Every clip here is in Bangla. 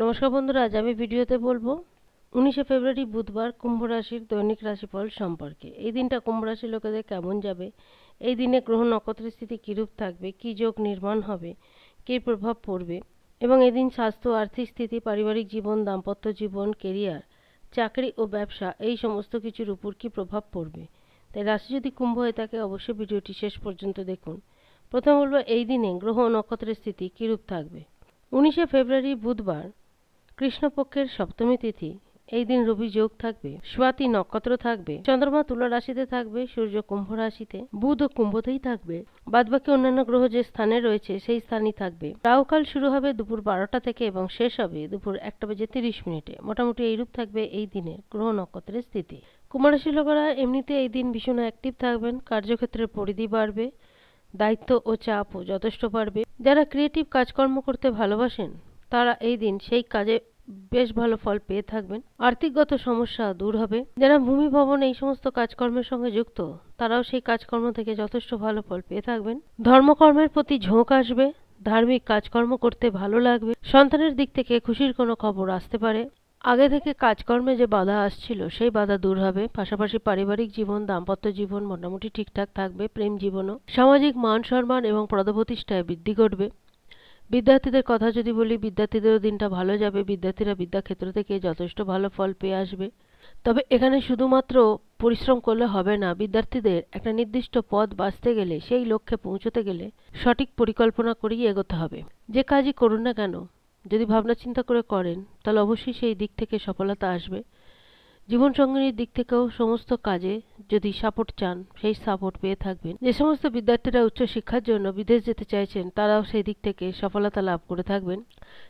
নমস্কার বন্ধুরা, আজ আমি ভিডিওতে বলব উনিশে ফেব্রুয়ারি বুধবার কুম্ভ রাশির দৈনিক রাশিফল সম্পর্কে। এই দিনটা কুম্ভ রাশির লোকেদের কেমন যাবে? এই দিনে গ্রহ নক্ষত্রের স্থিতি কীরূপ থাকবে? কী যোগ নির্মাণ হবে? কী প্রভাব পড়বে? এবং এদিন স্বাস্থ্য, আর্থিক স্থিতি, পারিবারিক জীবন, দাম্পত্য জীবন, কেরিয়ার, চাকরি ও ব্যবসা, এই সমস্ত কিছুর উপর কী প্রভাব পড়বে? তাই রাশি যদি কুম্ভ হয়ে থাকে, অবশ্যই ভিডিওটি শেষ পর্যন্ত দেখুন। প্রথম বলব, এই দিনে গ্রহ নক্ষত্রের স্থিতি কীরূপ থাকবে? উনিশে ফেব্রুয়ারি বুধবার কৃষ্ণপক্ষের সপ্তমী তিথি। এই দিন রবি যোগ থাকবে, স্বাতি নক্ষত্র থাকবে, চন্দ্রমা তুলা রাশিতে থাকবে, সূর্য কুম্ভ রাশিতে, বুধ ও কুম্ভতেই থাকবে। বাদবাকি অন্যান্য গ্রহ যে স্থানে রয়েছে সেই স্থানই থাকবে। রাহুকাল শুরু হবে দুপুর বারোটা থেকে এবং শেষ হবে দুপুর একটা বেজে তিরিশ মিনিটে। মোটামুটি এইরূপ থাকবে এই দিনের গ্রহ নক্ষত্রের স্থিতি। কুমারাশি লোকেরা এমনিতে এই দিন ভীষণ অ্যাক্টিভ থাকবেন, কার্যক্ষেত্রের পরিধি বাড়বে, দায়িত্ব ও চাপও যথেষ্ট বাড়বে। যারা ক্রিয়েটিভ কাজকর্ম করতে ভালোবাসেন তারা এই দিন সেই কাজে বেশ ভালো ফল পেয়ে থাকবেন। আর্থিকগত সমস্যা দূর হবে। যারা ভূমি ভবন এই সমস্ত কাজকর্মের সঙ্গে যুক্ত, তারাও সেই কাজকর্ম থেকে যথেষ্ট ভালো ফল পেয়ে থাকবেন। ধর্মকর্মের প্রতি ঝোঁক আসবে, ধার্মিক কাজকর্ম করতে ভালো লাগবে। সন্তানের দিক থেকে খুশির কোনো খবর আসতে পারে। আগে থেকে কাজকর্মে যে বাধা আসছিল, সেই বাধা দূর হবে। পাশাপাশি পারিবারিক জীবন, দাম্পত্য জীবন মোটামুটি ঠিকঠাক থাকবে। প্রেম জীবনও সামাজিক মান সম্মান এবং পদপ্রতিষ্ঠায় বৃদ্ধি ঘটবে। বিদ্যার্থীদের কথা যদি বলি, বিদ্যার্থীদেরও দিনটা ভালো যাবে। বিদ্যার্থীরা বিদ্যাক্ষেত্র থেকে যথেষ্ট ভালো ফল পেয়ে আসবে। তবে এখানে শুধুমাত্র পরিশ্রম করলে হবে না, বিদ্যার্থীদের একটা নির্দিষ্ট পদ বাঁচতে গেলে, সেই লক্ষ্যে পৌঁছতে গেলে সঠিক পরিকল্পনা করেই এগোতে হবে। যে কাজই করুন না কেন, যদি ভাবনা চিন্তা করে করেন, তাহলে অবশ্যই সেই দিক থেকে সফলতা আসবে। জীবনসঙ্গিনীর দিক থেকেও সমস্ত কাজে যদি সাপোর্ট চান, সেই সাপোর্ট পেয়ে থাকবেন। যে সমস্ত বিদ্যার্থীরা উচ্চশিক্ষার জন্য বিদেশ যেতে চাইছেন, তারাও সেই দিক থেকে সফলতা লাভ করে থাকবেন।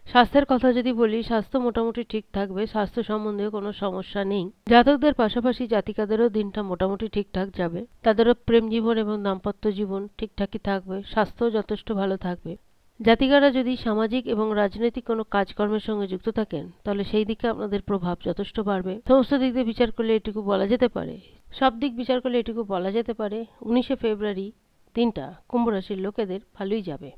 স্বাস্থ্যের কথা যদি বলি, স্বাস্থ্য মোটামুটি ঠিক থাকবে, স্বাস্থ্য সম্বন্ধে কোনো সমস্যা নেই। জাতকদের পাশাপাশি জাতিকাদেরও দিনটা মোটামুটি ঠিকঠাক যাবে। তাদেরও প্রেম জীবন এবং দাম্পত্য জীবন ঠিকঠাকই থাকবে, স্বাস্থ্যও যথেষ্ট ভালো থাকবে। জাতিকারা যদি সামাজিক এবং রাজনৈতিক কোনো কাজকর্মের সঙ্গে যুক্ত থাকেন, তাহলে সেই দিকে আপনাদের প্রভাব যথেষ্ট বাড়বে। সমস্ত দিক দিয়ে বিচার করলে এটুকু বলা যেতে পারে। সব দিক বিচার করলে এটুকু বলা যেতে পারে, উনিশে ফেব্রুয়ারি দিনটা কুম্ভ রাশির লোকেদের ভালোই যাবে।